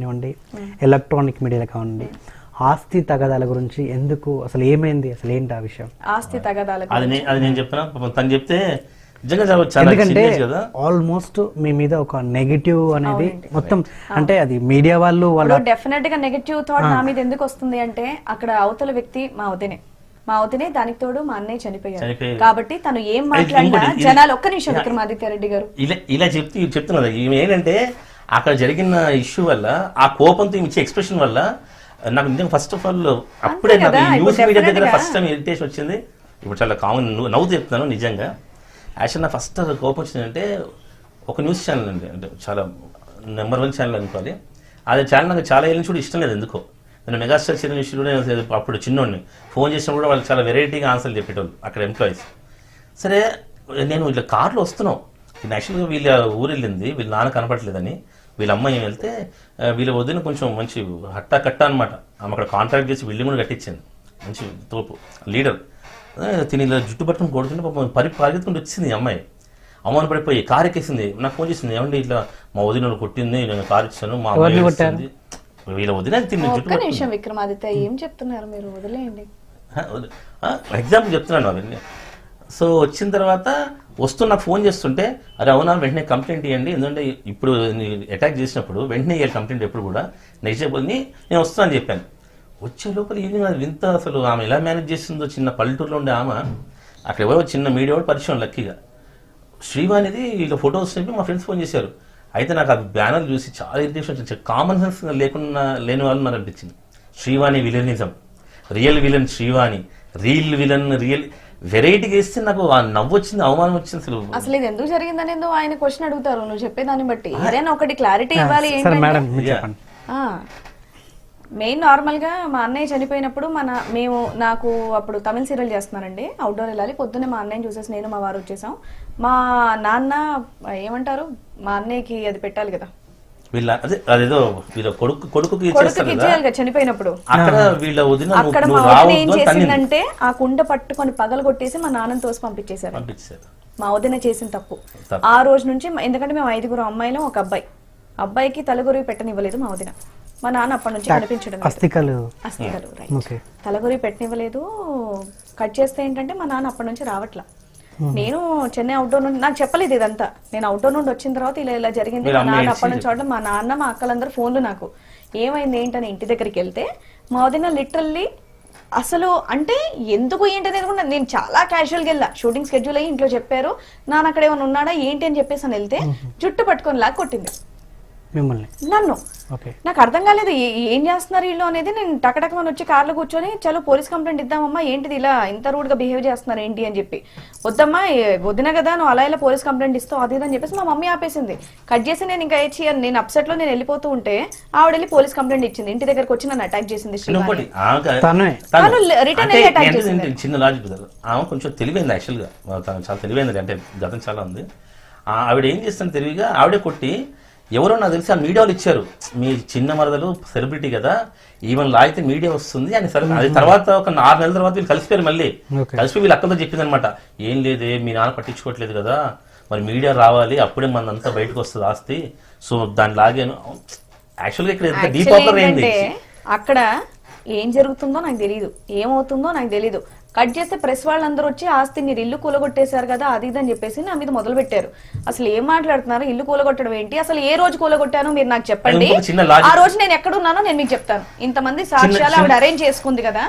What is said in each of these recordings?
కానివ్వండి ఎలక్ట్రానిక్ మీడియాలో కానివ్వండి ఆస్తి తగాదాల గురించి ఎందుకు అసలు ఏమైంది అసలు ఏంటి ఆ విషయం? ఆస్తి తగాదాలకు అది నే- అది నేను చెప్పిన? పాపం తను చెప్తే నిజంగా చాలా చాలా ఎందుకంటే serious కదా. ఆల్మోస్ట్ మీ మీద ఒక నెగిటివ్ అనేది మొత్తం అంటే అది మీడియా వాళ్ళు వాళ్ళ ఇప్పుడు డెఫినెట్గా నెగటివ్ థాట్ నా మీద ఎందుకు వస్తుంది అంటే అక్కడ అవతల వ్యక్తి మా వదినే. మా వదినే దానికి తోడు మా అన్నయ్య చనిపోయారు చనిపోయారు. కాబట్టి తను ఏం మాట్లాడినా ఇంకోటి, ఇది- జనాలు ఒక్క నిమిషం విక్రమాదిత్య రెడ్డి గారు. ఇలా ఇలా చెప్తూ చెప్తున్నది ఈమె ఏంటంటే అక్కడ జరిగిన ఇష్యూ వల్ల ఆ కోపంతో ఇచ్చే ఎక్స్ప్రెషన్ వల్ల నాకు నిజంగా ఫస్ట్ ఆఫ్ ఆల్ అప్పుడే నాకు న్యూస్ మీడియా దగ్గర ఫస్ట్ టైం ఇరిటేషన్ వచ్చింది. ఇప్పుడు చాలా కామన్ నవ్వుతూ చెప్తున్నాను నిజంగా. యాక్చువల్ నా ఫస్ట్ కోపం వచ్చిందంటే ఒక న్యూస్ ఛానల్ అండి. అంటే చాలా నెంబర్ వన్ ఛానల్ అనుకోవాలి. అదే ఛానల్ నాకు చాలా ఏళ్ళ నుంచి కూడా ఇష్టం లేదు ఎందుకో. నేను మెగాస్టార్ చిన్న విషయంలో నేను అప్పుడు చిన్నోడిని. ఫోన్ చేసినప్పుడు కూడా వాళ్ళు చాలా వెరైటీగా ఆన్సర్లు చెప్పేటోళ్ళు అక్కడ ఎంప్లాయీస్ సరే నేను ఇట్లా కార్లో వస్తున్నాం. నేను యాక్చువల్గా వీళ్ళ ఊరు వెళ్ళింది. వీళ్ళ నాన్న కనపడలేదని వీళ్ళ అమ్మాయి వెళ్తే వీళ్ళ వదిన కొంచెం మంచి హట్టా కట్ట అనమాట ఆమె అక్కడ కాంట్రాక్ట్ చేసి బిల్డింగ్ కూడా కట్టించింది. మంచి తోపు లీడర్. తిని ఇలా జుట్టు పట్టుకుని కొడుతుంటే పాపం పరి పరిగెత్తుకుంటూ వచ్చింది అమ్మాయి. అవమాన పడిపోయి కారు ఎక్కేసింది. నాకు ఫోన్ చేసింది ఏమండి ఇట్లా మా వదిన వాళ్ళు కొట్టింది నేను కారు ఇచ్చాను మా అమ్మాయి. వీళ్ళ వదిన తిని జుట్టు నిమిషం విక్రమాదిత్య ఏం చెప్తున్నారు మీరు? వదిలేయండి. ఎగ్జాంపుల్ చెప్తున్నాను అవన్నీ సో వచ్చిన తర్వాత వస్తూ నాకు ఫోన్ చేస్తుంటే అరే అవునా వెంటనే కంప్లైంట్ ఇవ్వండి ఎందుకంటే ఇప్పుడు అటాక్ చేసినప్పుడు వెంటనే ఇవ్వాలి కంప్లైంట్ ఎప్పుడు కూడా. నెక్స్ట్ డే నేను వస్తానని చెప్పాను. వచ్చే లోపల ఈవినింగ్ అది వింత అసలు ఆమె ఎలా మేనేజ్ చేస్తుందో చిన్న పల్లెటూరులో ఉండే ఆమె అక్కడ ఎవరో చిన్న మీడియా పరిచయం లక్కీగా. శ్రీవాణిది వీళ్ళ ఫొటోస్ చెప్పి మా ఫ్రెండ్స్ ఫోన్ చేశారు. అయితే నాకు ఆ బ్యానర్ చూసి చాలా ఇరిటేషన్ వచ్చింది కామన్ సెన్స్ లేకుండా లేని వాళ్ళు నాకు అనిపించింది Srivani villainism real villain Srivani. Real villain real వెరైటీగా వేస్తే నాకు ఆ నవ్వు వచ్చింది అవమానం వచ్చింది అసలు. అసలు ఇది ఎందుకు జరిగిందని ఏందో ఆయన క్వశ్చన్ అడుగుతారు. నువ్వు చెప్పేదాన్ని బట్టి. ఏదైనా ఒకటి క్లారిటీ ఇవ్వాలి ఏంటంటే? చెప్పండి. మెయిన్ నార్మల్గా మా అన్నయ్య చనిపోయినప్పుడు మన మేము నాకు అప్పుడు తమిళ సీరియల్ చేస్తున్నానండి అవుట్డోర్ వెళ్ళాలి. పొద్దున్నే మా అన్నయ్యని చూసేసి నేను మా వారు వచ్చేసాం. మా నాన్న ఏమంటారు? మా అన్నయ్యకి అది పెట్టాలి కదా. వీళ్ళ అదే అదేదో వీళ్ళ కొడుకు కొడుకుకి కదా. చనిపోయినప్పుడు. అక్కడ వీళ్ళ వదిన అక్కడ మా వదిన ఏం. చేసిందంటే ఆ కుండ పట్టుకొని పగలు కొట్టేసి మా నాన్నని తోసి పంపించేశారు. మా వదిన చేసిన తప్పు. ఆ రోజు నుంచి ఎందుకంటే మేము ఐదుగురు అమ్మాయిలు ఒక అబ్బాయి. అబ్బాయికి తలగొరి పెట్టనివ్వలేదు మా వదిన. మా నాన్న అప్పటి నుంచి కనిపించడం. అస్థికలు. అస్థికలు రైట్ ఓకే తలగొరి పెట్టనివ్వలేదు. కట్ చేస్తే ఏంటంటే మా నాన్న అప్పటి నుంచి రావట్లా. నేను చెన్నై అవుట్డోర్ నుండి నాకు చెప్పలేదు ఇదంతా. నేను అవుట్డోర్ నుండి వచ్చిన తర్వాత ఇలా ఇలా జరిగింది. మా నాన్న అప్పటి నుంచి చూడడం మా నాన్న మా అక్కలందరూ ఫోన్లు నాకు. ఏమైంది ఏంటని ఇంటి దగ్గరికి వెళ్తే మా వదిన లిటరల్లీ అసలు అంటే ఎందుకు ఏంటి అనేది కూడా నేను చాలా క్యాజువల్గా వెళ్ళా. షూటింగ్ స్కెడ్యూల్ అయ్యి ఇంట్లో చెప్పారు. నాన్న అక్కడ ఏమైనా ఉన్నాడా ఏంటి అని చెప్పేసి అని వెళ్తే జుట్టు పట్టుకొని లాగా కొట్టింది మిమ్మల్ని. నన్ను. ఓకే. నాకు అర్థం కాలేదు ఏ- చేస్తున్నారు వీళ్ళు అనేది. నేను టకటకమని వచ్చి కార్లో కూర్చొని చలో పోలీస్ కంప్లైంట్ ఇద్దామమ్మా ఏంటిది ఇలా ఇంత రూడ్గా బిహేవ్ చేస్తున్నారు ఏంటి? అని చెప్పి. వద్దమ్మా వదిన కదా నువ్వు అలా ఇలా పోలీస్ కంప్లైంట్ ఇస్తావు అది అని చెప్పేసి మా మమ్మీ ఆపేసింది. కట్ చేసి నేను ఇంకా ఇచ్చి నేను అప్సెట్లో నేను వెళ్ళిపోతూ ఉంటే ఆవిడ వెళ్ళి పోలీస్ కంప్లైంట్ ఇచ్చింది. ఇంటి దగ్గరకు వచ్చి నన్ను అటాక్ చేసింది శ్రీవాణి. ఇంకోటి ఆమె తనే. తను- తను return అంటే వెళ్ళి attack ఏంటి- చేసింది. చిన్న లాజిక్ ఆమె కొంచెం తెలివైంది యాక్చువల్గా చాలా తెలివైంది అంటే గతం చాలా ఉంది. ఆవిడ ఏం చేస్తుంది తెలివిగా ఆవిడే కొట్టి ఎవరో నాకు తెలిసి ఆ మీడియాలో ఇచ్చారు. మీ చిన్న మరదలు సెలబ్రిటీ కదా ఈవెన్ లాగితే మీడియా వస్తుంది అని సరే అది తర్వాత ఒక ఆరు నెలల తర్వాత వీళ్ళు కలిసిపోయారు మళ్ళీ. కలిసి వీళ్ళు అక్కతో చెప్పింది అనమాట ఏం లేదే మీ నాన్న పట్టించుకోవట్లేదు కదా మరి మీడియా రావాలి అప్పుడే మనంతా బయటకు వస్తుంది ఆస్తి. సో దాన్ని లాగాను. యాక్చువల్గా ఇక్కడ అయింది అక్కడ ఏం జరుగుతుందో నాకు తెలియదు ఏమవుతుందో నాకు తెలియదు కట్ చేస్తే ప్రెస్ వాళ్ళందరూ వచ్చి ఆస్తి మీరు ఇల్లు కూలగొట్టేశారు కదా అది ఇది అని చెప్పేసి నా మీద మొదలు పెట్టారు అసలు ఏం మాట్లాడుతున్నారు? ఇల్లు కూలగొట్టడం ఏంటి? అసలు ఏ రోజు కూలగొట్టానో? మీరు నాకు చెప్పండి. ఆ రోజు నేను ఎక్కడున్నానో నేను మీకు చెప్తాను. ఇంతమంది సాక్ష్యాలు ఆవిడ అరేంజ్ చేసుకుంది కదా.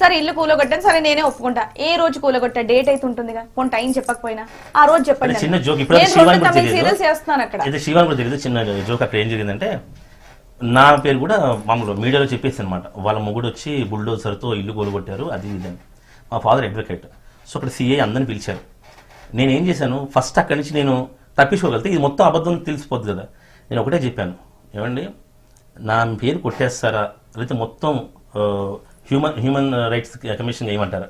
సరే ఇల్లు కూలగొట్టాను సరే నేనే ఒప్పుకుంటా. ఏ రోజు కూలగొట్టా డేట్ అయితే ఉంటుంది కదా కొంత టైం చెప్పకపోయినా? ఆ రోజు చెప్పండి చిన్న. జోక్ ఇప్పుడు తమిళ సీరియల్స్ చేస్తున్నాను అక్కడ. అయితే శివాని కూడా తెలియదు. చిన్న జోక్ అక్కడ ఏం జరిగిందంటే నా పేరు కూడా మామూలు మీడియాలో చెప్పేసి అనమాట వాళ్ళ మొగుడు వచ్చి బుల్డోజర్తో ఇల్లు కూలగొట్టారు అది ఇది మా ఫాదర్ అడ్వకేట్. సో అక్కడ సిఐ అందరిని పిలిచారు. నేను ఏం చేశాను ఫస్ట్ అక్కడి నుంచి నేను తప్పించుకోగలితే ఇది మొత్తం అబద్ధం తెలిసిపోద్ది కదా. నేను ఒకటే చెప్పాను. ఏమండి నా పేరు కొట్టేస్తారా? లేకపోతే మొత్తం హ్యూమన్ హ్యూమన్ రైట్స్ కమిషన్ ఏమంటారా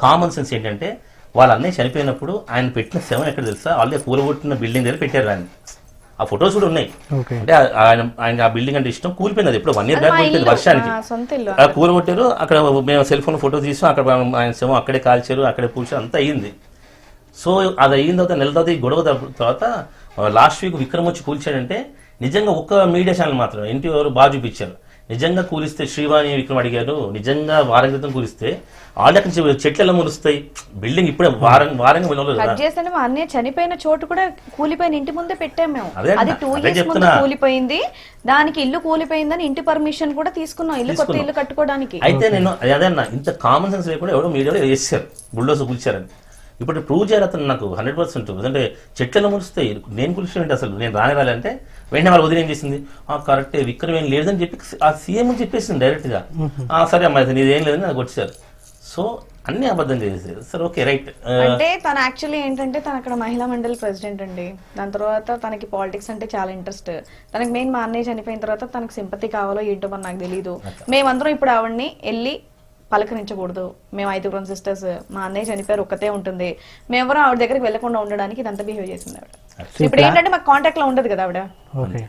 కామన్ సెన్స్ ఏంటంటే వాళ్ళ అన్నయ్య చనిపోయినప్పుడు ఆయన పెట్టిన శవం ఎక్కడ తెలుసా? ఆల్రెడీ కూలగొట్టిన బిల్డింగ్ దగ్గర పెట్టారు ఆయన. ఆ ఫొటోస్ కూడా ఉన్నాయి. ఓకే. అంటే ఆ- ఆయన ఆయన ఆ బిల్డింగ్ అంటే ఇష్టం కూలిపోయింది అది. ఎప్పుడు వన్ ఇయర్ బ్యాక్ కూలిపోయింది వర్షానికి. కూలగొట్టారు అక్కడ. మేము సెల్ ఫోన్ ఫోటో తీసాం అక్కడ ఆయన శవం అక్కడే కాల్చారు అక్కడే పూడ్చారు అంతా అయ్యింది సో అది అయిన తర్వాత నెల తర్వాత ఈ గొడవ తర్వా- తర్వాత లాస్ట్ వీక్ విక్రమ్ వచ్చి కూల్చాడంటే నిజంగా ఒక్క మీడియా ఛానల్ మాత్రం ఎన్టీవీ వారు బాగా చూపించారు. నిజంగా కూలిస్తే శ్రీవాణి విక్రమ్ అడిగారు నిజంగా వారం క్రితం కూలిస్తే అక్కడి నుంచి చెట్లు ఎలా మురుస్తాయి బిల్డింగ్ ఇప్పుడే వారం వారంగా వెళ్ళలేదు కట్ మా అన్నయ్య చనిపోయిన చోటు కూడా కూలిపోయిన ఇంటి ముందే పెట్టాం మేము. అదే అన్న, టూ ఇయర్స్ ముందు. కూలిపోయింది. దానికి ఇల్లు కూలిపోయిందని ఇంటి పర్మిషన్ కూడా తీసుకున్నాం ఇల్లు కొత్త ఇల్లు కట్టుకోవడానికి. అయితే నేను అదే అదే అన్న ఇంత కామన్ సెన్స్ లేకుండా ఎవడో మీడియాలో వేసారు బుల్డోస్ కూల్చారని. ఇప్పుడు ప్రూవ్ చేయాలి అతను నాకు హండ్రెడ్ పర్సెంట్ అంటే చెట్లను మురుస్తాయి నేను కూల్చానంటే అసలు? నేను రాని రాలంటే వెంటనే వాళ్ళు వదిలేం చేసింది? ఆ కరెక్టే విక్రమ్ ఏం లేదని చెప్పి ఆ సీఎం చెప్పేసింది డైరెక్ట్గా ఆ సరే అమ్మా ఇది నీదేం లేదని నాకు వచ్చారు సో అన్ని అబద్ధం చేసేసారు సరే ఓకే రైట్. అంటే తను యాక్చువల్లీ ఏంటంటే తను అక్కడ మహిళా మండలి ప్రెసిడెంట్ అండి. దాని తర్వాత తనకి పాలిటిక్స్ అంటే చాలా ఇంట్రెస్ట్. తనకి మెయిన్ మా అన్నయ్య చనిపోయిన తర్వాత తనకు సింపతి కావాలో ఏంటో మరి నాకు తెలియదు మేమందరం ఇప్పుడు ఆవిడ్ని వెళ్ళి పలకరించకూడదు. మేము ఐదుగురం సిస్టర్స్ మా అన్నయ్య చనిపోయారు ఒక్కతే ఉంటుంది. మేమెవరం ఆవిడ దగ్గరికి వెళ్ళకుండా ఉండడానికి ఇదంతా బిహేవ్ చేసింది ఆవిడ. ఇప్పుడు ఏంటంటే మాకు కాంటాక్ట్లో ఉండదు కదా ఆవిడ. ఓకే.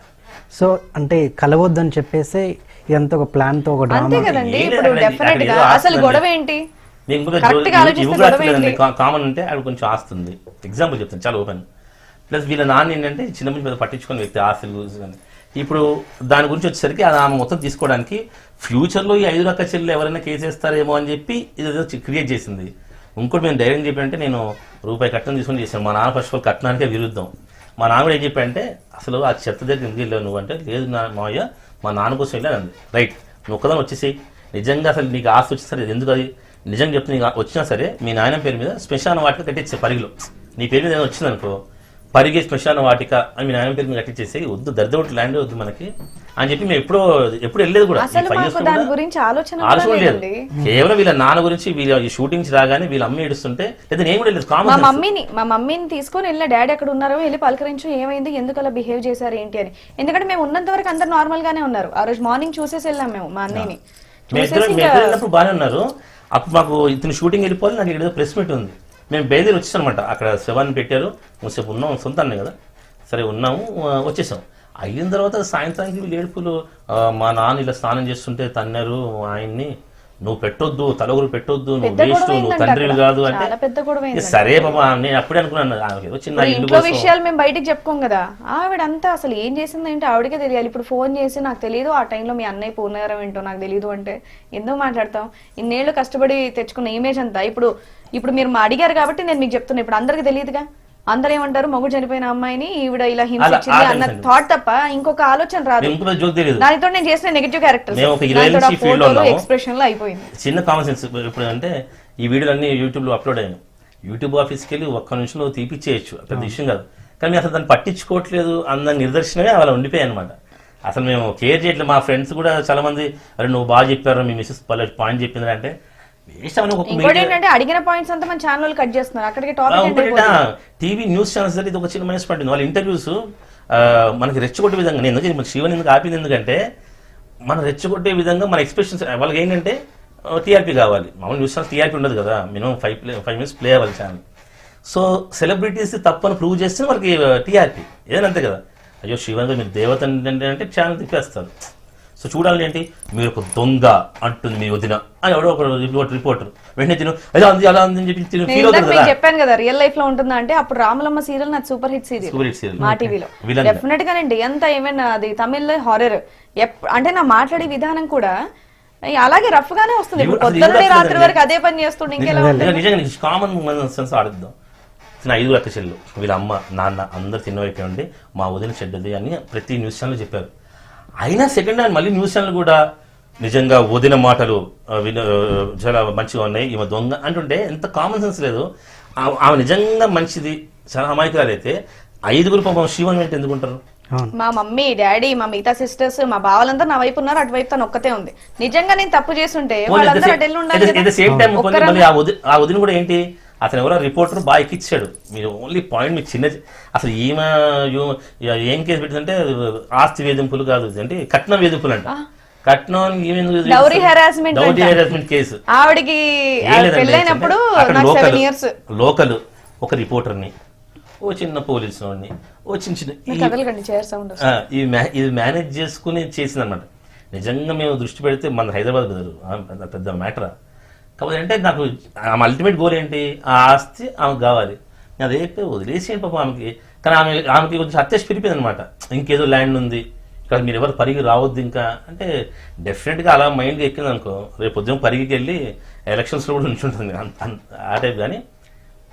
సో అంటే కలవద్దని చెప్పేసి ఇదంతా ఒక ప్లాన్తో ఒక అంతే కదండి. ఇప్పుడు డెఫినెట్గా అసలు. గొడవ ఏంటి? గా ఆలోచిస్తే గొడవ ఏంటి? కామన్ అంటే ఆవిడ కొంచెం ఆస్తుంది. ఎగ్జాంపుల్ చెప్తాను చాలా ఓపెన్ ప్లస్ వీళ్ళ నాన్న ఏంటంటే చిన్నప్పుడు పెద్ద పట్టించుకునే వ్యక్తి ఆస్తులు ఇప్పుడు దాని గురించి వచ్చేసరికి అది ఆమె మొత్తం తీసుకోవడానికి ఫ్యూచర్లో ఈ ఐదు రకాల చెల్లెలు ఎవరైనా కేసు వేస్తారేమో అని చెప్పి ఇది క్రియేట్ చేసింది. ఇంకోటి మేము ధైర్యం చెప్పంటే నేను రూపాయి కట్నం తీసుకొని చేశాను. మా నాన్న ఫస్ట్ ఆఫ్ ఆల్ కట్నానికే విరుద్ధం. మా నాన్న కూడా ఏం చెప్పంటే అసలు ఆ చెత్త దగ్గర ఎందుకు వెళ్ళావు నువ్వు? అంటే లేదు నా మావయ్య మా నాన్న కోసం వెళ్ళాను రైట్ నువ్వు ఒక్కదాని వచ్చేసి నిజంగా అసలు నీకు ఆస్తి వచ్చి సరే ఎందుకు అది? నిజంగా చెప్తే నీకు వచ్చినా సరే మీ నాయన పేరు మీద స్పెషల్ వాటిని కట్టించే పరిగిలో. నీ పేరు మీద ఏదైనా వచ్చిందనుకో పరిగే శ్మశాన వాటిక అని మీ నాయన పేరు కట్టించేసి వద్దు దరిద్రపు ల్యాండ్ వద్దు మనకి. అని చెప్పి మేము ఎప్పుడో ఎప్పుడు వెళ్ళలేదు కూడా. దాని గురించి ఆలోచన లేదు. కేవలం వీళ్ళ నాన్న గురించి వీళ్ళ ఈ షూటింగ్స్ రాగానే వీళ్ళ అమ్మ ఏడుస్తుంటే లేదా నేను కూడా వెళ్ళలేదు మా మమ్మీని మా మమ్మీని తీసుకొని వెళ్ళిన డాడీ అక్కడ ఉన్నారో వెళ్ళి పలకరించు ఏమైంది ఎందుకు అలా బిహేవ్ చేశారు ఏంటి అని. ఎందుకంటే మేము ఉన్నంత వరకు అందరు నార్మల్ గానే ఉన్నారు. ఆ రోజు మార్నింగ్ చూసేసి వెళ్ళాం మేము మా అన్నయ్యని. మేము వెళ్ళినప్పుడు బాగానే ఉన్నారు. అప్పుడు మాకు ఇతను షూటింగ్ వెళ్ళిపోవాలి నాకు ఇక్కడ ప్రెస్ మీట్ ఉంది. మేము బయలుదేరి వచ్చేసామన్నమాట. అక్కడ శవాన్ని పెట్టారు. కొంచెంసేపు ఉన్నాం సొంత కదా. సరే ఉన్నాము వచ్చేసాం. అయిన తర్వాత సాయంత్రానికి వీళ్ళు ఏడుపులు మా నాన్న ఇలా స్నానం చేస్తుంటే తన్నారు ఆయన్ని. నువ్వు పెట్టొద్దు తలగురు పెట్టొద్దు నువ్వు వేస్ట్ నువ్వు అక్కడ. కాదు. అంటే చాలా పెద్ద గొడవ "ఏ, అయిందంట. సరే బాబా నేను అప్పుడే అనుకున్నాను. చిన్న ఇంట్లో విషయాలు మేము బయటికి చెప్పుకోం కదా. ఆవిడ అంతా అసలు ఏం చేసింది ఏంటో ఆవిడకే తెలియాలి. ఇప్పుడు ఫోన్ చేసి నాకు తెలియదు ఆ టైంలో మీ అన్నయ్య పూర్ణగారం ఏంటో నాకు తెలియదు అంటే ఎందుకు మాట్లాడతాం? ఇన్నేళ్ళు కష్టపడి తెచ్చుకున్న ఇమేజ్ అంతా. ఇప్పుడు ఇప్పుడు మీరు మా అడిగారు కాబట్టి నేను మీకు చెప్తున్నా. ఇప్పుడు అందరికి తెలియదుగా? అందరూ ఏమంటారు మొగుడు చనిపోయిన అమ్మాయిని ఈవిడ ఇలా హింసించింది అన్న. థాట్ తప్ప ఇంకొక ఆలోచన రాదు. దానితో నేను చేసిన నెగిటివ్ క్యారెక్టర్లో. ఎక్స్ప్రెషన్లో అయిపోయింది. చిన్న కామన్ సెన్స్ ఇప్పుడు అంటే ఈ వీడియోలన్నీ యూట్యూబ్లో అప్లోడ్ అయ్యాయి. యూట్యూబ్ ఆఫీస్కి వెళ్ళి ఒక్క నిమిషంలో తీపిచ్చేయచ్చు. పెద్ద విషయం కాదు. కానీ అసలు దాన్ని పట్టించుకోవట్లేదు అన్న నిదర్శనమే అలా ఉండిపోయాయి అనమాట అసలు మేము కేర్ చేయట్లేదు. మా ఫ్రెండ్స్ కూడా చాలా మంది అరే నువ్వు బాగా చెప్పారు మీ మిస్సెస్ పల్లె పాయింట్ చెప్పింది అంటే ఇంకోటి ఏంటంటే అడిగిన పాయింట్స్ అంతా మన ఛానల్ కట్ చేస్తున్నారు. అక్కడికి టాపిక్ టీవీ న్యూస్ ఛానల్స్ దగ్గర ఇది ఒక చిన్న మైనస్ ఉంది. వాళ్ళ ఇంటర్వ్యూస్ మనకి రెచ్చగొట్టే విధంగా నేను ఎందుకు మన శివన్ ఎందుకు ఆపింది? ఎందుకంటే మన రెచ్చగొట్టే విధంగా మన ఎక్స్ప్రెషన్స్ వాళ్ళకి ఏంటంటే టీఆర్పీ కావాలి. మామూలు న్యూస్ ఛానల్ టీఆర్పీ ఉండదు కదా. Minimum five play five minutes play అవ్వాలి ఛానల్ సో సెలబ్రిటీస్ తప్పని ప్రూవ్ చేస్తే మనకి టీఆర్పీ ఏదైనా అంతే కదా. అయ్యో శివన్ గారు మీరు దేవత అంటే ఛానల్ తిప్పేస్తారు. సో చూడాలి ఏంటి మీరు ఒక దొంగ అంటుంది మీ వదిన అని ఎవడో ఒక రిపోర్ట్ రిపోర్టర్ వెంటనే తిను అలా అంది అలా అంది అని చెప్పి తిను నేను ఫీల్ ఇందాక అవుతుంది మీకు కదా చెప్పాను కదా రియల్ లైఫ్లో ఉంటుందా అంటే అప్పుడు రామలమ్మ సీరియల్ నాకు super hit serial hit serial. మా. టీవీలో. డెఫినెట్ గానండి ఎంత ఏమైనా అది తమిళ్ హారర్ అంటే నా మాట్లాడే విధానం కూడా అలాగే రఫ్ గానే వస్తుంది పొద్దున్నే. రాత్రి వరకు అదే పని చేస్తుండే ఇంకెలా? నిజంగా కామన్ సెన్స్ ఆడుద్దాం నా ఐదు లక్ష చెల్లు వీళ్ళ అమ్మ నాన్న అందరు తిన్నవైపోయి ఉండి మా వదిన చెడ్డది అని ప్రతి న్యూస్ ఛానల్ చెప్పారు అయినా సెకండ్ హ్యాండ్ మళ్ళీ న్యూస్ ఛానల్ కూడా నిజంగా వదిన మాటలు చాలా మంచిగా ఉన్నాయి. ఈమె దొంగ అంటుంటే ఎంత కామన్ సెన్స్ లేదు. ఆ- ఆమె నిజంగా మంచిది చాలా అమాయకురాలు అయితే ఐదుగురు పాపం శివన్ వెంట ఎందుకుంటారు మా మమ్మీ డాడీ మా మిగతా సిస్టర్స్ మా బావలంతా నా వైపు ఉన్నారు అటువైపు తను ఒక్కతే ఉంది. నిజంగా నేను తప్పు చేస్తుంటే వాళ్ళందరూ అటు వెళ్ళి ఉండాలి కదా. సేమ్ టైం ఒక్కరన్నా- మళ్ళీ ఆ వదిన ఆ వదిన కూడా ఏంటి? అతను ఎవరో రిపోర్టర్ బాగా ఎక్కిచ్చాడు. మీరు ఓన్లీ పాయింట్ మీకు చిన్న అసలు ఈమె ఏం కేసు పెట్టిందంటే ఆస్తి వేధింపులు కాదు అంటే కట్నం వేధింపులు అంట కట్నం డౌరీ. Harassment case. ఆవిడకి పెళ్ళైనప్పుడు లోకల్ లోకల్ ఒక రిపోర్టర్ని. ఓ చిన్న పోలీసు వాడిని. ఓ చిన్న చిన్న ఇది మేనేజ్ చేసుకుని చేసిందనమాట నిజంగా మేము దృష్టి పెడితే మన హైదరాబాద్ పెద్ద పెద్ద మ్యాటరా. కాబట్టి అంటే నాకు ఆమె అల్టిమేట్ గోల్ ఏంటి? ఆ ఆస్తి ఆమెకు కావాలి. నేను అదే వదిలేసి పాపం ఆమెకి. కానీ ఆమె ఆమెకి కొంచెం అత్యాశ పెరిగిపోయింది అనమాట ఇంకేదో ల్యాండ్ ఉంది. ఇక్కడ మీరు ఎవరు పరిగి రావద్దు ఇంకా. అంటే డెఫినెట్గా అలా మైండ్గా ఎక్కింది అనుకో రేపు ఉద్యమం పరిగికి వెళ్ళి ఎలక్షన్స్లో కూడా ఉంచుంటుంది ఆ టైప్ కానీ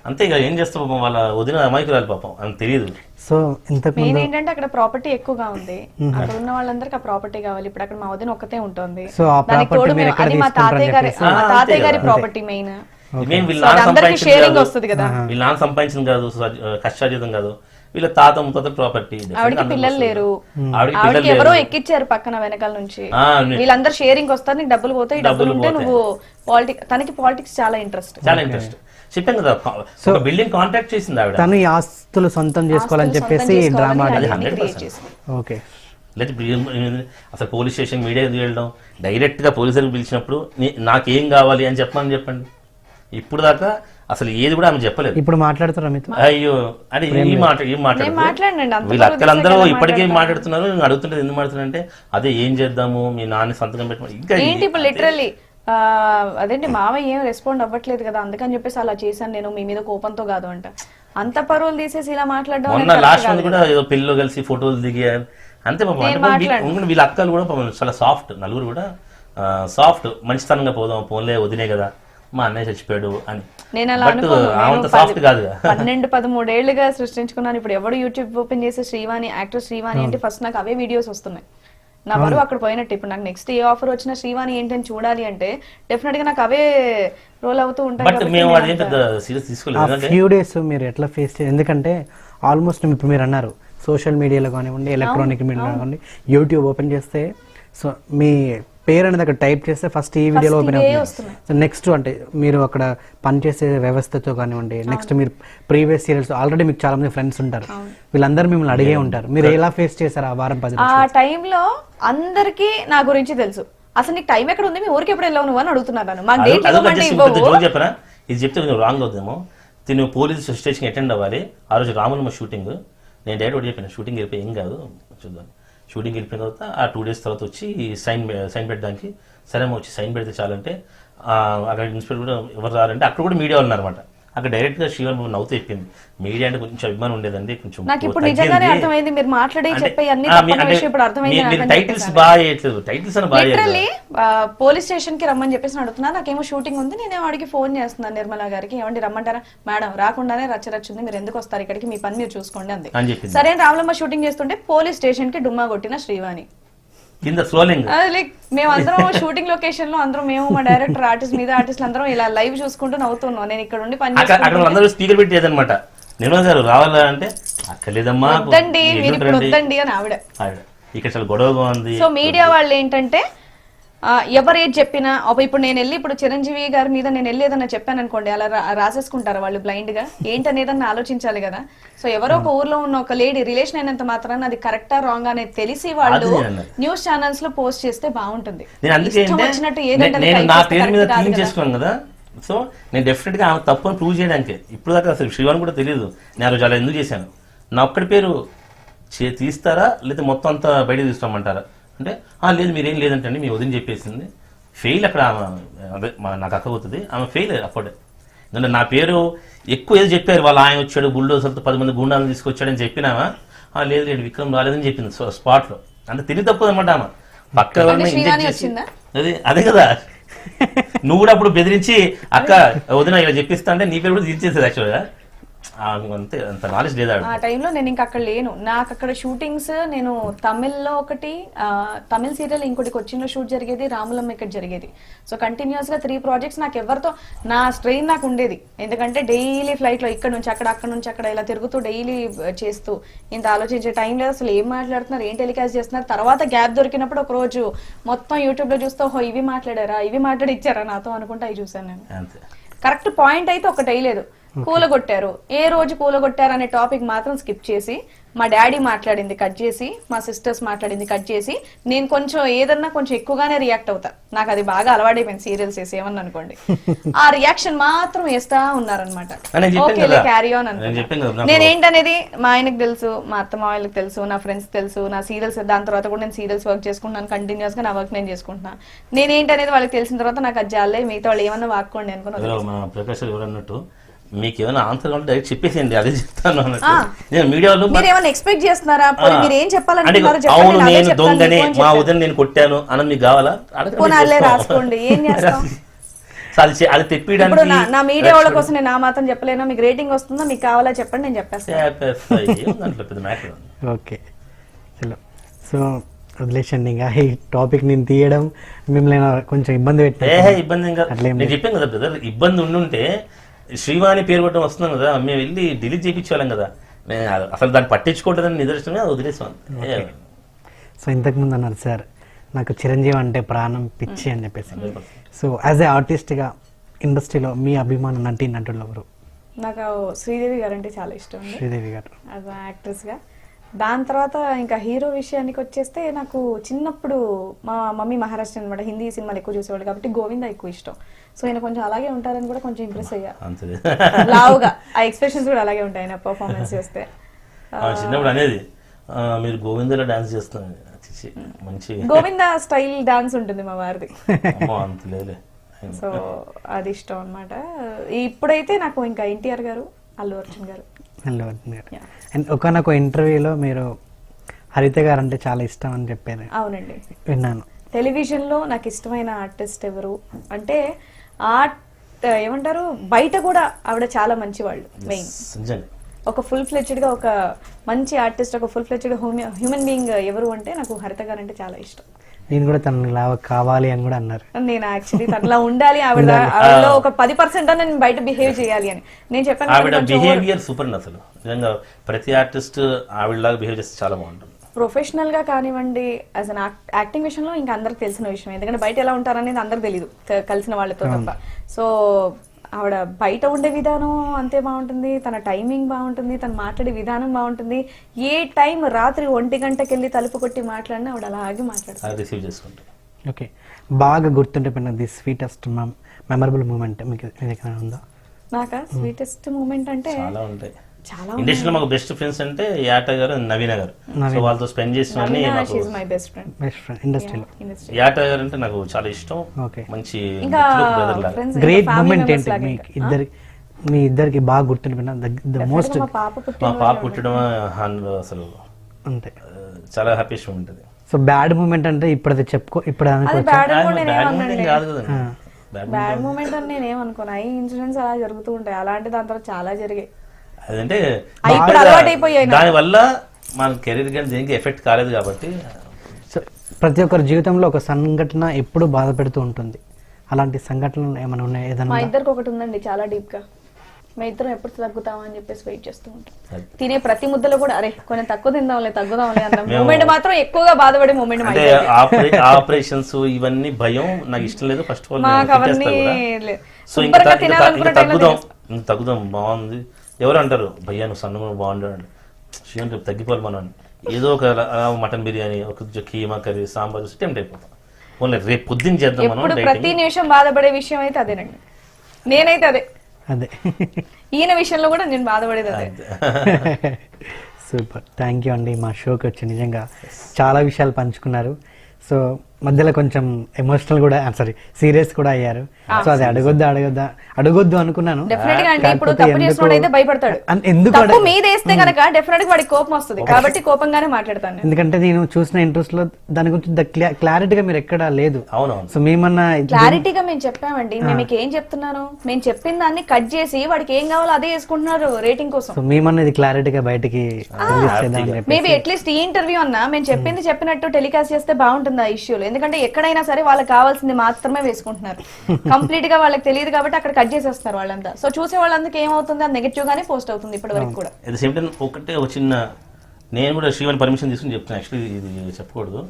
అంతే ఇక ఏం చేస్తాం పాపం? వాళ్ళ వదిన అమాయకురాలు పాపం. అని తెలియదు సో ఇంతకు మెయిన్ ముందు ఏంటంటే అక్కడ ప్రాపర్టీ ఎక్కువగా ఉంది. అక్కడ ఉన్న వాళ్ళందరికీ ఆ ప్రాపర్టీ కావాలి. ఇప్పుడు అక్కడ మా వదిన ఒక్కతే ఉంటుంది. So, ఆ దానికి property తోడు మీరు మేము- ఎక్కడ అది మా తీసుకుంటారని తాతయ్య గారి చెప్పేసి? మా ఆ, తాతయ్య గారి కదా. ప్రాపర్టీ మెయిన్ మేము వీళ్ళ So, నాన్న అది అందరికీ సంపాదించింది sharing కాదు. వస్తుంది కదా. వీళ్ళ నాన్న సంపాదించింది కాదు స- కష్టార్జితం కాదు. వీళ్ళ తాత ముత్తాత ప్రాపర్టీ ఆవిడకి పిల్లలు లేరు. ఆవిడకి ఆవిడకి పిల్లలు ఎవరో లేరు. ఎక్కిచ్చారు పక్కన వెనకాల నుంచి. ఆ, ని- వీళ్ళందరూ షేరింగ్ వస్తారు. నీకు డబ్బులు పోతాయి ఈ డబ్బులు డబ్బులు ఉంటే. నువ్వు పాలిటిక్స్ తనకి పాలిటిక్స్ చాలా ఇంట్రెస్ట్ చాలా ఇంట్రెస్ట్ చెప్పాను కదా ఒక బిల్డింగ్ కాంటాక్ట్ చేసింది ఆవిడ. తను ఈ ఆస్తులు సొంతం చేసుకోవాలని చెప్పేసి డ్రామా అది ఆడింది. 100%. ఓకే. లేదా ఏం- అసలు పోలీస్ స్టేషన్ మీడియా వెళ్ళడం? డైరెక్ట్గా పోలీసులకు పిలిచినప్పుడు నాకేం కావాలి అని చెప్పమని చెప్పండి. ఇప్పుడు దాకా అసలు ఏది కూడా ఆమె చెప్పలేదు. ఇప్పుడు మాట్లాడుతున్నా మీతో? అయ్యో అంటే ఈ మాట ఈ నేను మాట్లాడు మాట్లాడినండి అంత వీళ్ళ అక్కలందరూ ఇప్పటికే మాట్లాడుతున్నారు నేను అడుగుతుంటే ఎందుకు మాట్లాడుతున్నారు అంటే అదే ఏం చేద్దాము మీ నాన్న సంతకం పెట్టమని. ఇంకా ఏంటి ఇప్పుడు లిటరల్లీ అదేంటి మావయ్య ఏం రెస్పాండ్ అవ్వట్లేదు కదా అందుకని చెప్పేసి అలా చేశాను నేను మీ మీద కోపంతో కాదు అంట. అంత పరువులు తీసేసి ఇలా మాట్లాడడం లాస్ట్ మంత్ కూడా ఏదో పెళ్ళిలో కలిసి ఫోటోలు దిగారు అంతే పాపం వీళ్ళ అక్కలు కూడా చాలా సాఫ్ట్ నలుగురు కూడా సాఫ్ట్ మంచితనంగా పోదాం పోన్లే వదిలే కదా మా అన్నయ్య చచ్చిపోయాడు అని. నేను అలా అనుకోను సాఫ్ట్ కాదు పన్నెండు పదమూడేళ్ళుగా సృష్టించుకున్నాను ఇప్పుడు ఎవడు యూట్యూబ్ ఓపెన్ చేసే శ్రీవాణి యాక్టర్ శ్రీవాణి అంటే ఫస్ట్ నాకు అవే వీడియోస్ వస్తున్నాయి. నా బరువు అక్కడ పోయినట్టు. ఇప్పుడు నాకు నెక్స్ట్ ఏ ఆఫర్ వచ్చినా శ్రీవాణి ఏంటని చూడాలి అంటే డెఫినెట్గా నాకు అవే రోల్ అవుతూ ఉంటాయి ఫ్యూ డేస్ మీరు ఎట్లా ఫేస్ ఎందుకంటే ఆల్మోస్ట్ ఇప్పుడు మీరు అన్నారు సోషల్ మీడియాలో కానివ్వండి ఎలక్ట్రానిక్ మీడియాలో కానివ్వండి యూట్యూబ్ ఓపెన్ చేస్తే సో మీ పేరు అనేది అక్కడ టైప్ చేస్తే ఫస్ట్ ఈ వీడియోలో ఓపెన్ అవుతుంది. నెక్స్ట్ అంటే మీరు అక్కడ పనిచేసే వ్యవస్థతో కానివ్వండి నెక్స్ట్ మీరు ప్రీవియస్ సీరియల్స్ ఆల్రెడీ మీకు చాలా మంది ఫ్రెండ్స్ ఉంటారు వీళ్ళందరూ మిమ్మల్ని అడిగే ఉంటారు. మీరు ఎలా ఫేస్ చేశారు ఆ వారం పది ఆ టైంలో అందరికీ నా గురించి తెలుసు. అసలు నీకు టైం ఎక్కడ ఉంది? మీ ఊరికి ఎప్పుడు వెళ్ళావు నువ్వు అని అడుగుతున్నాను నన్ను మాకు డేట్ ఇవ్వమంటే ఇవ్వవు. చెప్పరా ఇది చెప్తే కొంచెం రాంగ్ అవుతుందేమో తిను పోలీస్ స్టేషన్ అటెండ్ అవ్వాలి. ఆ రోజు రాములమ్మ షూటింగ్ నేను డైరెక్ట్ చెప్పాను. షూటింగ్ వెళ్ళిపోయి ఏం కాదు? చూద్దాం. షూటింగ్ వెళ్ళిపోయిన తర్వాత ఆ టూ డేస్ తర్వాత వచ్చి సైన్ సైన్ పెట్టడానికి సరే వచ్చి సైన్ పెడితే చాలంటే అక్కడ ఇన్స్పెక్టర్ కూడా ఎవరు రారంటే అక్కడ కూడా మీడియా ఉన్నారన్నమాట అక్కడ డైరెక్ట్గా శివన్ నవ్వుతూ చెప్పింది. మీడియా అంటే కొంచెం అభిమానం ఉండేదండి కొంచెం నాకు ఇప్పుడు. నిజంగానే అర్థమైంది మీరు మాట్లాడే చెప్పే అన్ని ఇప్పుడు అర్థమైంది మీరు- టైటిల్స్. బాగా చేయట్లేదు టైటిల్స్ అని బాగా. లిటరల్లీ పోలీస్ స్టేషన్కి రమ్మని చెప్పేసి అడుగుతున్నా. నాకేమో షూటింగ్ ఉంది. నేనేమో అడిగి ఫోన్ చేస్తున్నాను నిర్మలా గారికి. ఏమండి రమ్మంటారా? మేడం రాకుండానే రచ్చ రచ్చింది మీరు ఎందుకు వస్తారు? ఇక్కడికి మీ పని మీరు చూసుకోండి అంది. సరే రాములమ్మ షూటింగ్ చేస్తుంటే పోలీస్ స్టేషన్కి డుమ్మా కొట్టిన శ్రీవాణి. కింద స్లోలింగ్. లైక్ అందరం షూటింగ్ లొకేషన్లో అందరం మేము మా డైరెక్టర్ ఆర్టిస్ట్ మీద ఆర్టిస్ట్ అందరం ఇలా లైవ్ చూసుకుంటూ నవ్వుతున్నాం. నేను ఇక్కడ ఉండి పని అక్కడ వాళ్ళందరూ స్పీకర్ పెట్టేదన్నమాట నిర్మల్ గారు రావాలా అంటే అక్కర్లేదమ్మా వద్దండి మీరు ఇప్పుడు. వద్దండి అని ఆవిడ. ఇక్కడ చాలా గొడవగా ఉంది. సో మీడియా వాళ్ళు ఏంటంటే ఎవరేది చెప్పినా ఇప్పుడు నేను వెళ్ళి ఇప్పుడు చిరంజీవి గారి మీద నేను వెళ్ళి ఏదన్నా చెప్పాను అనుకోండి అలా రాసేసుకుంటారు వాళ్ళు బ్లైండ్గా ఏంటనేదన్నా ఆలోచించాలి కదా. సో ఎవరో ఒక ఊర్లో ఉన్న ఒక లేడీ రిలేషన్ అయినంత మాత్రాన అది కరెక్టా రాంగ్ అనేది తెలిసి వాళ్ళు. న్యూస్ ఛానల్స్లో పోస్ట్ చేస్తే బాగుంటుంది. వచ్చినట్టు ఏదంటే సో నేను డెఫినెట్గా ఆమె తప్పుని ప్రూవ్ చేయడానికే. ఇప్పుడు దాకా అసలు శివన్ కూడా తెలియదు. నేను ఆ రోజు అలా ఎందుకు చేశాను? నా ఒక్కడి పేరు చే- తీస్తారా? లేదా మొత్తం అంతా బయట తీస్తామంటారా అంటే "ఆ, లేదు మీరేం లేదంటండి మీ వదిన చెప్పేసింది. ఫెయిల్ అక్కడ అదే నాకు అక్క అవుతుంది. ఆమె ఫెయిల్ అప్పుడే. ఎందుకంటే నా పేరు ఎక్కువ ఏదో చెప్పారు వాళ్ళ ఆయన వచ్చాడు బుల్డోజర్తో పది మంది గుండాలను తీసుకొచ్చాడని చెప్పినామా "ఆ, లేదు లేదు విక్రమ్ రాలేదని చెప్పింది సో స్పాట్లో అంటే తిరిగి తప్పదు అనమాట ఆమె. పక్క? అదే అదే కదా. నువ్వు కూడా అప్పుడు బెదిరించి అక్క వదిన ఇలా చెప్పిస్తా అంటే నీ పేరు కూడా తీర్చేసేది యాక్చువల్గా అంతే అంత నాలెడ్జ్ లేదా ఆవిడ. ఆ టైంలో నేను ఇంకా అక్కడ లేను. నాకు అక్కడ షూటింగ్స్ నేను తమిళ్ళో ఒకటి తమిళ్ సీరియల్ ఇంకోటి కొచ్చిన్లో షూట్ జరిగేది రాములమ్మ ఇక్కడ జరిగేది. సో కంటిన్యూస్గా త్రీ ప్రాజెక్ట్స్ నాకు ఎవరితో నా స్ట్రెయిన్ నాకు ఉండేది. ఎందుకంటే డైలీ ఫ్లైట్లో ఇక్కడ నుంచి అక్కడ అక్కడ నుంచి అక్కడ ఇలా తిరుగుతూ డైలీ చేస్తూ ఇంత ఆలోచించే టైం లేదు. అసలు ఏం మాట్లాడుతున్నారు? ఏం టెలికాస్ట్ చేస్తున్నారు? తర్వాత గ్యాప్ దొరికినప్పుడు ఒక రోజు మొత్తం యూట్యూబ్లో చూస్తే ఓహో ఇవి మాట్లాడారా? ఇవి మాట్లాడి ఇచ్చారా నాతో? అనుకుంటా అవి చూసాను నేను. కరెక్ట్ పాయింట్ అయితే ఒకటి వేయలేదు కూలగొట్టారు. ఏ రోజు కూలగొట్టారు అనే టాపిక్ మాత్రం స్కిప్ చేసి మా డాడీ మాట్లాడింది కట్ చేసి మా సిస్టర్స్ మాట్లాడింది కట్ చేసి నేను కొంచెం ఏదన్నా కొంచెం ఎక్కువగానే రియాక్ట్ అవుతా. నాకు అది బాగా అలవాటైపోయింది సీరియల్స్ వేసి ఏమన్నా అనుకోండి ఆ రియాక్షన్ మాత్రం వేస్తా ఉన్నారనమాట నేను ఓకే. క్యారీ ఆన్ నేను కదా, నాకు- నేనేంటనేది మా ఆయనకు తెలుసు మా అత్త మామయ్యలకు తెలుసు నా ఫ్రెండ్స్ తెలుసు నా సీరియల్స్ దాని తర్వాత కూడా నేను సీరియల్స్ వర్క్ చేసుకుంటున్నాను కంటిన్యూస్గా నా వర్క్ నేను చేసుకుంటున్నాను నేనేంటనేది వాళ్ళకి తెలిసిన తర్వాత నాకు అది జాలే మిగతా వాళ్ళు ఏమన్నా వాక్కోండి అనుకుని మీకు ఏమైనా ఆన్సర్ కావాలంటే డైరెక్ట్ చెప్పేసేయండి అదే చెప్తాను. నేను మీడియా వాళ్ళు మీరు ఏమైనా ఎక్స్పెక్ట్ చేస్తున్నారా? మీరు ఏం చెప్పాలనుకుంటున్నారో అవును నేను దొంగనే అని మా. ఉదయం నేను కొట్టాను అన్నది మీకు కావాలా. రాసుకోండి ఏం చేస్తాం? అది అది తెప్పియడానికి నా నా మీడియా వాళ్ళ కోసం నేను ఆ మాత్రం చెప్పలేను? మీకు రేటింగ్ వస్తుందా? మీకు కావాలా? చెప్పండి నేను చెప్పేస్తాను. ఓకే. చలో సో వదిలేసండి ఇంకా ఈ టాపిక్ నేను తీయడం మిమ్మల్ని కొంచెం ఇబ్బంది ఏ పెట్టిన ఇబ్బంది ఇంకా చెప్పాను కదా బ్రదర్ ఇబ్బంది ఉండుంటే శ్రీవాణి పేరు కొట్టడం వస్తున్నాం కదా మేము వెళ్ళి డిలీట్ చేయించేవాళ్ళం కదా. నేను అసలు దాన్ని పట్టించుకోవట్లేదని నిదర్శనమే ఏ, సో ఇంతకుముందు అన్నారు సార్ నాకు చిరంజీవి అంటే ప్రాణం పిచ్చి అని చెప్పేసి. సో యాజ్ ఏ ఆర్టిస్ట్గా ఇండస్ట్రీలో మీ అభిమాన నటి నటులు ఎవరు? నాకు శ్రీదేవి గారు అంటే చాలా ఇష్టం శ్రీదేవి గారు. యాజ్ యాక్ట్రెస్గా. దాని తర్వాత ఇంకా హీరో విషయానికి వచ్చేస్తే నాకు చిన్నప్పుడు మా మమ్మీ మహారాష్ట్ర అనమాట హిందీ సినిమాలు ఎక్కువ చూసేవాళ్ళు కాబట్టి గోవింద ఎక్కువ ఇష్టం. సో ఆయన కొంచెం అలాగే ఉంటారని కూడా కొంచెం ఇంప్రెస్ అయ్యా. లావుగా. ఆ ఎక్స్ప్రెషన్స్ కూడా అలాగే ఉంటాయి ఆయన పర్ఫార్మెన్స్ చేస్తే. చిన్నప్పుడు అనేది మీరు గోవిందలో డాన్స్ చేస్తున్నారు. చిచి, మంచి గోవింద స్టైల్ డాన్స్ ఉంటుంది మా వారిది. సో అది ఇష్టం అన్నమాట. ఇప్పుడైతే నాకు ఇంకా ఎన్టీఆర్ గారు అల్లు అర్జున్ గారు. అల్లు అర్జున్ గారు. అండ్ ఒకనొక ఇంటర్వ్యూలో మీరు హరిత గారు అంటే చాలా ఇష్టం అని చెప్పారు. అవునండి. విన్నాను. టెలివిజన్లో నాకు ఇష్టమైన ఆర్టిస్ట్ ఎవరు? అంటే ఆర్ట్ ఏమంటారు? బయట కూడా ఆవిడ చాలా మంచి వాళ్ళు మెయిన్ ఒక ఫుల్ ఫ్లెచ్డ్గా ఒక మంచి ఆర్టిస్ట్ ఒక ఫుల్ ఫ్లెచ్డ్ హ్యూమన్ బీయింగ్ ఎవరు అంటే నాకు హరిత గారు అంటే చాలా ఇష్టం. నేను కూడా తనని ఇలా కావాలి అని కూడా అన్నారు. నేను యాక్చువల్లీ తనలా ఉండాలి ఆవిడ ఆవిడలో ఒక పది పర్సెంట్ అన్న నేను బయట బిహేవ్ చేయాలి అని. నేను చెప్పాను ఆవిడ బిహేవియర్ సూపర్ అసలు. నిజంగా ప్రతి ఆర్టిస్ట్ ఆవిడలాగా బిహేవ్ చేస్తే చాలా బాగుంటుంది. ప్రొఫెషనల్గా కానివ్వండి యాజ్ అన్ యాక్టింగ్ విషయంలో ఇంకా అందరికి తెలిసిన విషయం. ఎందుకంటే బయట ఎలా ఉంటారనేది అందరికి తెలియదు కలిసిన వాళ్ళతో తప్ప. సో ఆవిడ బయట ఉండే విధానం అంతే బాగుంటుంది తన టైమింగ్ బాగుంటుంది తను మాట్లాడే విధానం బాగుంటుంది. ఏ టైం రాత్రి ఒంటి గంటకి వెళ్ళి తలుపు కొట్టి మాట్లాడినా ఆవిడ అలాగే మాట్లాడుతుంది. అది రిసీవ్ చేసుకుంటాం ఓకే. బాగా గుర్తుండిపోయిన ది స్వీటెస్ట్ మెమరబుల్ మూమెంట్ మీకు ఉందా? నాక? స్వీటెస్ట్ మూమెంట్ అంటే చాలా ఉంటాయి. ఇండస్ట్రీలో మాకు బెస్ట్ ఫ్రెండ్స్ అంటే యాట గారు నవీన గారు. సో వాళ్ళతో స్పెండ్ చేసినవన్నీ my best friend best friend ఇండస్ట్రీలో ఇండస్ట్రీ యాట గారు అంటే నాకు చాలా ఇష్టం. ఓకే మంచి గ్రేట్ మూమెంట్ ఏంటి? మీకు ఇద్దరి మీ ఇద్దరికి బాగా గుర్తుండిపోయిన ద మోస్ట్ మా పాప పుట్టి మా పాప పుట్టడం అసలు అంతే. చాలా హ్యాపీస్ట్ ఉంటుంది. సో బ్యాడ్ మూమెంట్ అంటే ఇప్పుడు చెప్పుకో ఇప్పుడు కాదు బ్యాడ్ మూమెంట్ అని నేను ఏమనుకోను. అవి ఇన్సిడెంట్స్ అలా జరుగుతూ ఉంటాయి. అలాంటి దాని తర్వాత చాలా జరిగాయి. అదంటే అవి ఇప్పుడు అలవాటు అయిపోయాయి నాకు. దాని వల్ల మన కెరీర్ కానీ దేనికి ఎఫెక్ట్ కాలేదు కాబట్టి సో ప్రతి ఒక్కరి జీవితంలో ఒక సంఘటన ఎప్పుడు బాధ పెడుతూ ఉంటుంది. అలాంటి సంఘటనలు ఏమైనా ఉన్నాయి? మా ఏదైనా ఇద్దరికి ఒకటి ఉందండి చాలా డీప్గా మేము ఇద్దరం ఎప్పుడు తగ్గుతామా అని చెప్పేసి వెయిట్ చేస్తూ ఉంటాం. తినే ప్రతి ముద్దలో కూడా అరే కొంచెం తక్కువ తిందాంలే తగ్గుదాంలే అన్న మూమెంట్ మాత్రం ఎక్కువగా బాధపడే మూమెంట్ ఆపరేషన్స్ ఇవన్నీ భయం నాకు ఇష్టం లేదు. ఫస్ట్ ఆఫ్ ఆల్ మాకు అవన్నీ. సో ఇంకా తగ్గుదాం. తగ్గుదాం బాగుంది. ఎవరు అంటారు భయ్యా నువ్వు సన్నగా బాగుంటాడు శ్రీయం రేపు తగ్గిపోవాలి మనం. ఏదో ఒక మటన్ బిర్యానీ ఒక కీమా కర్రీ సాంబార్ టెంప్ట్ అయిపోతాం. ఓన్లీ రేపు పొద్దున్న చేద్దాం మనం ప్రతి నిమిషం బాధపడే విషయం అయితే అదేనండి నేనైతే అదే. అదే. ఈయన విషయంలో కూడా నేను బాధపడేది అదే. సూపర్. థ్యాంక్ యూ అండి మా షోకి వచ్చి. నిజంగా చాలా విషయాలు పంచుకున్నారు. సో మధ్యలో కొంచెం ఎమోషనల్ కూడా సారీ సీరియస్ కూడా అయ్యారు. సో అది అడగొద్దా అడగొద్దా? అడగొద్దు అనుకున్నాను. గా గా వస్తుంది. కాబట్టి కోపంగానే మాట్లాడతాను నేను. ఎందుకంటే నేను చూసిన ఇంట్రెస్ట్లో దాని గురించి క్లారిటీగా మీరు ఎక్కడా లేదు. అవునవును. సో మేమన్నా క్లారిటీగా మేము చెప్పామండి. మేము మీకు ఏం చెప్తున్నాను మేము చెప్పిన దాన్ని కట్ చేసి వాడికి ఏం కావాలో అదే వేసుకుంటున్నారు రేటింగ్ కోసం. సో మేమన్నా ఇది క్లారిటీగా బయటికి మేబీ అట్లీస్ట్ ఈ ఇంటర్వ్యూ అన్నా మేము చెప్పింది చెప్పినట్టు టెలికాస్ట్ చేస్తే బాగుంటుంది ఆ ఇష్యూలో ఎందుకంటే ఎక్కడైనా సరే వాళ్ళకి కావాల్సింది మాత్రమే వేసుకుంటున్నారు. కంప్లీట్గా వాళ్ళకి తెలియదు కాబట్టి అక్కడ కట్ చేసేస్తున్నారు వాళ్ళంతా. సో చూసే వాళ్ళందరికీ ఏమవుతుంది? అది నెగటివ్ గానే పోస్ట్ అవుతుంది ఇప్పటి వరకు కూడా. అట్ ద సేమ్ టైం ఒకటే ఒక చిన్న నేను కూడా శ్రీవాణి పర్మిషన్ తీసుకుని చెప్తాను యాక్చువల్లీ ఇది చెప్పకూడదు.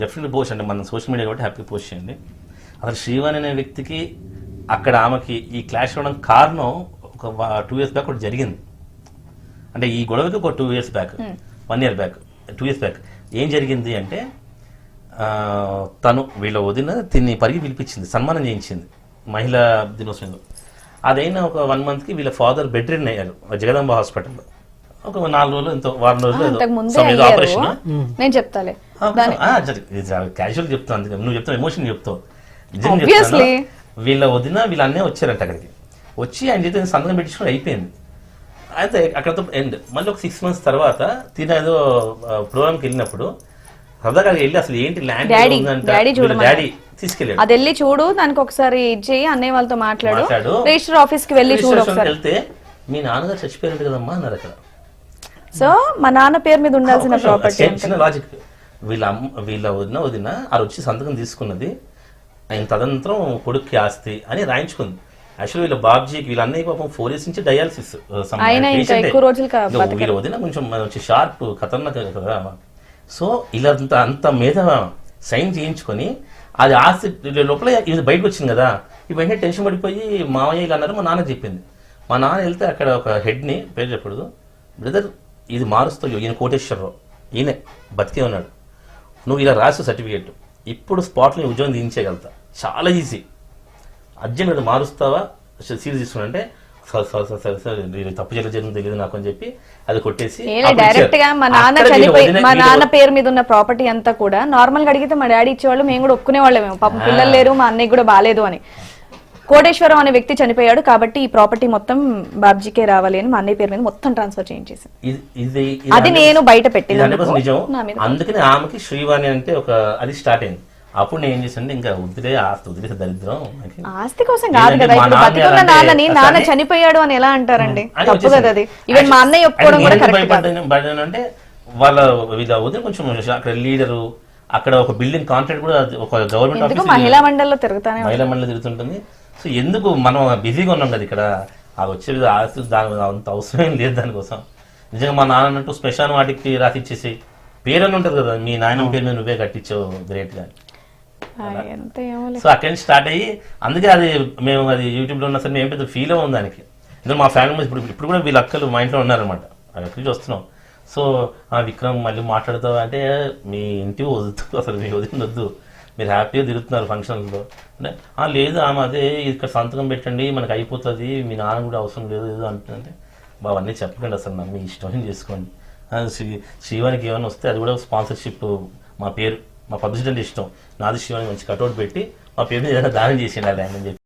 డెఫినెట్లీ పోస్ట్ అంటే మన సోషల్ మీడియా కాబట్టి హ్యాపీ పోస్ట్ చేయండి. అసలు శ్రీవాణి అనే వ్యక్తికి అక్కడ ఆమెకి ఈ క్లాష్ అవ్వడం కారణం ఒక టూ ఇయర్స్ బ్యాక్ ఒకటి జరిగింది. అంటే ఈ గొడవకి ఒక two years back one year back two years back ఏం జరిగింది అంటే తను వీళ్ళ వదిన తిని పరిగి పిలిపించింది సన్మానం చేయించింది మహిళా దినోత్సవంలో. అదైన ఒక వన్ మంత్కి వీళ్ళ ఫాదర్ బెడ్ రిన్ అయ్యారు జగదాంబ హాస్పిటల్లో. ఒక నాలుగు రోజులు ఎంతో వారం రోజులు ఆపరేషన్. నేను చెప్తాలే. క్యాజువల్ చెప్తాను అందుకే నువ్వు చెప్తావు ఎమోషన్ చెప్తావు. చెప్తాను? వీళ్ళ వదిన వీళ్ళ అన్నే వచ్చారంట అక్కడికి. వచ్చి ఆయన చేత సంతకం పెట్టించుకుని అయిపోయింది. అయితే అక్కడతో ఎండ్ మళ్ళీ ఒక సిక్స్ మంత్స్ తర్వాత తిన ఏదో ప్రోగ్రామ్కి వెళ్ళినప్పుడు సరదాగా వెళ్ళి అసలు ఏంటి ల్యాండ్ Daddy, daddy చూడమన్నారు. డాడీ తీసుకెళ్ళాడు. అది వెళ్ళి చూడు దానికి ఒకసారి ఇచ్చేయి అన్నయ్య వాళ్ళతో మాట్లాడు. రిజిస్టర్ ఆఫీస్కి వెళ్ళి చూడు ఒకసారి. వెళ్తే మీ నాన్నగారు చచ్చిపోయారు కదమ్మా అన్నారు అక్కడ. సో మా నాన్న పేరు మీద ఉండాల్సిన. ప్రాపర్టీ చిన్న- లాజిక్ వీళ్ళ అమ్మ వీళ్ళ వదిన వదిన ఆ వచ్చి సంతకం తీసుకున్నది. ఆయన తదనంతరం కొడుక్కి ఆస్తి అని రాయించుకుంది. యాక్చువల్లీ వీళ్ళ బాబ్జీకి వీళ్ళ అన్నయ్య పాపం ఫోర్ ఇయర్స్ నుంచి డయాలసిస్ కా- వీళ్ళ వదిన కొంచెం షార్ప్ ఖతర్నాక్ కదా సో ఇలా అంత అంత మీద సైన్ చేయించుకొని అది ఆస్తి లోపల ఇది బయటకు వచ్చింది కదా. ఈ వెంటనే టెన్షన్ పడిపోయి మామయ్య ఇలా అన్నారు మా నాన్న చెప్పింది. మా నాన్న వెళ్తే అక్కడ ఒక హెడ్ని పేరు చెప్పకూడదు బ్రదర్ ఇది మారుస్తూ ఈయన కోటేశ్వరరావు. ఈయనే బతికే ఉన్నాడు. నువ్వు ఇలా రాసు సర్టిఫికేట్. ఇప్పుడు స్పాట్లో ఉద్యోగం దించేయగలుగుతా చాలా ఈజీ. అర్జెంట్ అది మారుస్తావా? సీరియస్ తీసుకున్నా అంటే నేను తప్పు చేయలేదు జరిగింది తెలియదు నాకు అని చెప్పి అది కొట్టేసి డైరెక్ట్గా. మా నాన్న చనిపోయి మా నాన్న పేరు మీద ఉన్న ప్రాపర్టీ అంతా కూడా నార్మల్గా అడిగితే మా డాడీ ఇచ్చేవాళ్ళు మేము కూడా ఒప్పుకునే వాళ్ళమేమో పాపం పిల్లలు లేరు మా అన్నయ్య కూడా బాగాలేదు అని. కోటేశ్వరం అనే వ్యక్తి చనిపోయాడు కాబట్టి ఈ ప్రాపర్టీ మొత్తం బాబ్జీకే రావాలి అని మా అన్నయ్య పేరు మీద మొత్తం ట్రాన్స్ఫర్ చేయించేసి అది నేను బయట పెట్టింది ఇది 100% నిజం. నా మీద అందుకని ఆమెకి శ్రీవాణి అంటే ఒక అది స్టార్ట్ అయింది. అప్పుడు నేను ఏం చేశాను ఇంకా వదిలే ఆస్తి వదిలేసే దరిద్రం. ఆస్తి కోసం కాదు కదా ఇప్పుడు బతికున్న నాన్నని నాన్న చనిపోయాడు అని ఎలా అంటారండి? తప్పు. కదా అది. ఈవెన్ మా అన్నయ్య ఒప్పుకోవడం అంటే కూడా కరెక్ట్ కాదు. అంటే వాళ్ళ వీళ్ళ వదిన కొంచెం అక్కడ లీడరు అక్కడ ఒక బిల్డింగ్ కాంట్రాక్ట్ కూడా ఒక గవర్నమెంట్ ఆఫీస్ మహిళా మండలిలో తిరుగుతానే మహిళా మండలి తిరుగుతుంటుంది. సో ఎందుకు మనం బిజీగా ఉన్నాం కదా ఇక్కడ? ఆ వచ్చేది ఆస్తి దాని అంత అవసరం లేదు దానికోసం. నిజంగా మా నాన్న అన్నట్టు శ్మశాన వాటికి రాసి ఇచ్చేసి పేరు అని ఉంటుంది కదా మీ నాయన పేరు మీద నువ్వే కట్టించావు గ్రేట్గా. సో అక్కడి నుంచి స్టార్ట్ అయ్యి అందుకే అది మేము అది యూట్యూబ్లో ఉన్న సరే మేము పెద్ద ఫీల్ అవ్వం దానికి. ఎందుకంటే మా ఫ్యామిలీ ఇప్పుడు ఇప్పుడు కూడా వీళ్ళ అక్కలు మా ఇంట్లో ఉన్నారనమాట అది ఎక్కడి నుంచి వస్తున్నాం సో ఆ విక్రమ్ మళ్ళీ మాట్లాడతావు అంటే మీ ఇంటి వద్దు అసలు మీ వదిన వద్దు. మీరు హ్యాపీగా తిరుగుతున్నారు ఫంక్షన్లో అంటే "ఆ, లేదు ఆమె అదే ఇక్కడ సంతకం పెట్టండి మనకి అయిపోతుంది మీ నాన్న కూడా అవసరం లేదు ఏదో అంటుందంటే బాబు అన్నీ చెప్పకండి అసలు నా మీ ఇష్టం చేసుకోండి. శ్రీ శ్రీవానికి ఏమైనా వస్తే అది కూడా స్పాన్సర్షిప్ మా పేరు. మా పబ్లిసిటీ అంటే ఇష్టం. నాది శివాని మంచి కటౌట్ పెట్టి మా పేరు మీద ఏదైనా దానం చేసిండాలి ఆయన అని చెప్పి.